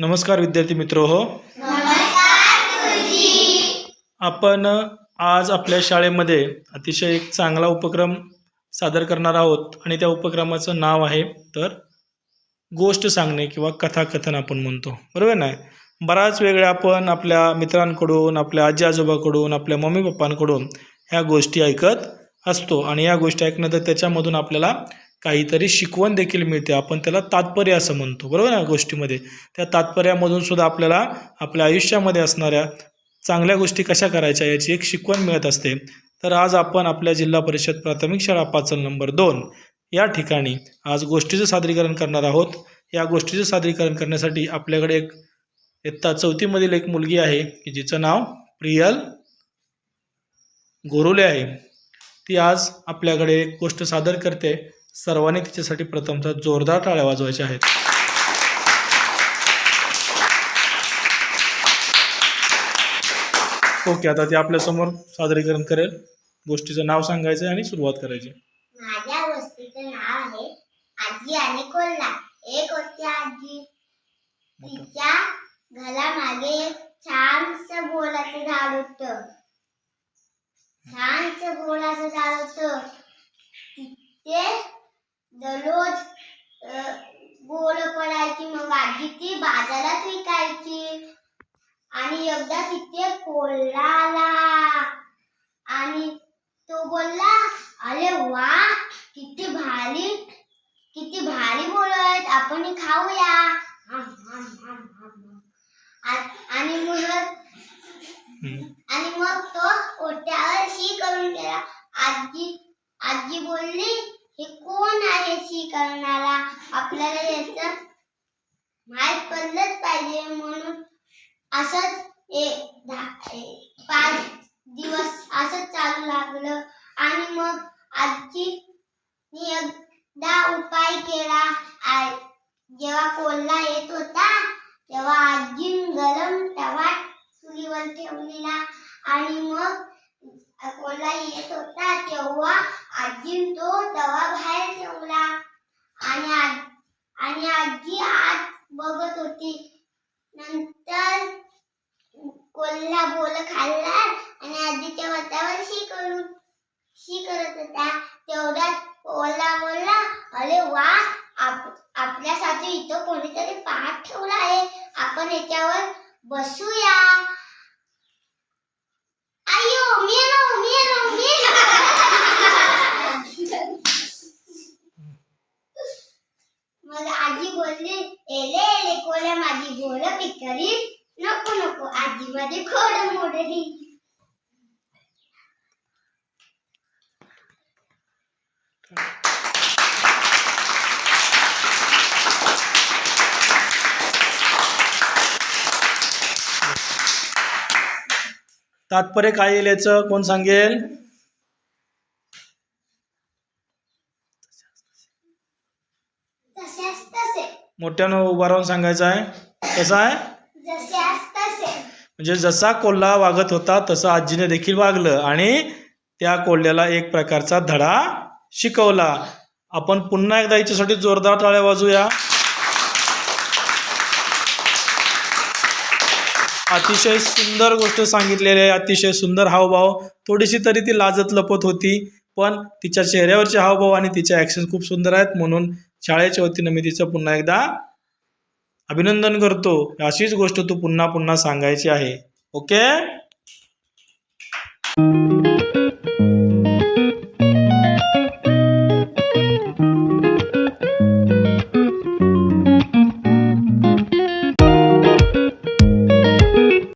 नमस्कार विद्यार्थी मित्र हो. आपण आज आपल्या शाळेमध्ये अतिशय एक चांगला उपक्रम सादर करणार आहोत आणि त्या उपक्रमाचं नाव आहे तर गोष्ट सांगणे किंवा कथाकथन आपण म्हणतो. बरोबर ना बराच वेगळ्या आपण आपल्या मित्रांकडून आपल्या आजी आजोबाकडून आपल्या मम्मी पप्पांकडून ह्या गोष्टी ऐकत असतो. आणि या गोष्टी ऐकणं तर त्याच्यामधून आपल्याला काहीतरी शिकवण देखील मिळते. आपण त्याला तात्पर्य असं म्हणतो. बरोबर ना गोष्टीमध्ये? त्या तात्पर्यामधून सुद्धा आपल्याला आपल्या आयुष्यामध्ये असणाऱ्या चांगल्या गोष्टी कशा करायच्या याची एक शिकवण मिळत असते. तर आज आपण आपल्या जिल्हा परिषद प्राथमिक शाळा पाचल नंबर दोन या ठिकाणी आज गोष्टीचं सादरीकरण करणार आहोत. या गोष्टीचं सादरीकरण करण्यासाठी आपल्याकडे एक इत्ता चौथीमधील एक मुलगी आहे की जिचं नाव प्रियल गोरुले आहे. ती आज आपल्याकडे एक गोष्ट सादर करते. सर्वांनी तिच्यासाठी प्रथमतः जोरदार टाळ्या वाजवायच्या आहेत. ओके आता ती आपल्यासमोर सादरीकरण करेल. गोष्टीचं नाव सांगायचं आणि सुरुवात करायची. माझ्या वस्तूचं नाव आहे आजी आणि कोल्हा. एक होती आजी. तिच्या घरामागे एक छानस बोलाचं झाड होत. छानस बोलाचं झाड होत. तिथे दररोज बोल पडायची मग आजी ती बाजारात विकायची. आणि एकदा तिथे कोल्हा आला. आणि तो बोलला अरे वा किती भारी किती भारी बोल आहेत आपण हे खाऊया आणि मग. आणि मग तो ओट्यावर शी करून गेला. आजी आजी बोलली हे कोण आहे शिकवणारा? आपल्याला याचं माहीत पडलंच पाहिजे म्हणून असंच ए- पाच दिवस असंच चालू लागलं. आणि मग आजची एकदा उपाय केला. आ- जेव्हा कोल्हा येत होता तेव्हा आजी गरम तवा चुलीवर ठेवलेला. आणि मग कोल्हा येत होता तेव्हा आजी तो तवा बाहेर ठेवला. आणि आ- आणि आजी आत बघत होती. नंतर कोल्हा बोल खाल्ला आणि आजीच्या वातावर शी करून शी करत होता. तेवढ्यात कोल्हा बोलला अरे वा आप आपल्यासाठी इथं कोणीतरी पाठ ठेवला आहे. आपण याच्यावर बसूया. मग आजी बोलली एले एले कोल्या माझी बोल पिकली? नको नको आजी माझी खोड मोडली. तात्पर्य काय येईल याचं? कोण सांगेल? मोठ्यानं उभा राहून सांगायचं आहे. कसं आहे? म्हणजे जसा कोल्हा वागत होता तसं आजीने देखील वागलं आणि त्या कोल्ह्याला एक प्रकारचा धडा शिकवला. आपण पुन्हा एकदा याच्यासाठी जोरदार टाळ्या वाजूया अतिशय सुंदर गोष्ट सांगितलेली आहे अतिशय सुंदर हावभाव. थोडीशी तरी ती लाजत लपत होती पण तिच्या चेहऱ्यावरचे हावभाव आणि तिच्या ॲक्शन खूप सुंदर आहेत म्हणून शाळेच्या वतीनं मी तिचं पुन्हा एकदा अभिनंदन करतो. अशीच गोष्ट तू पुन्हा पुन्हा सांगायची आहे. ओके?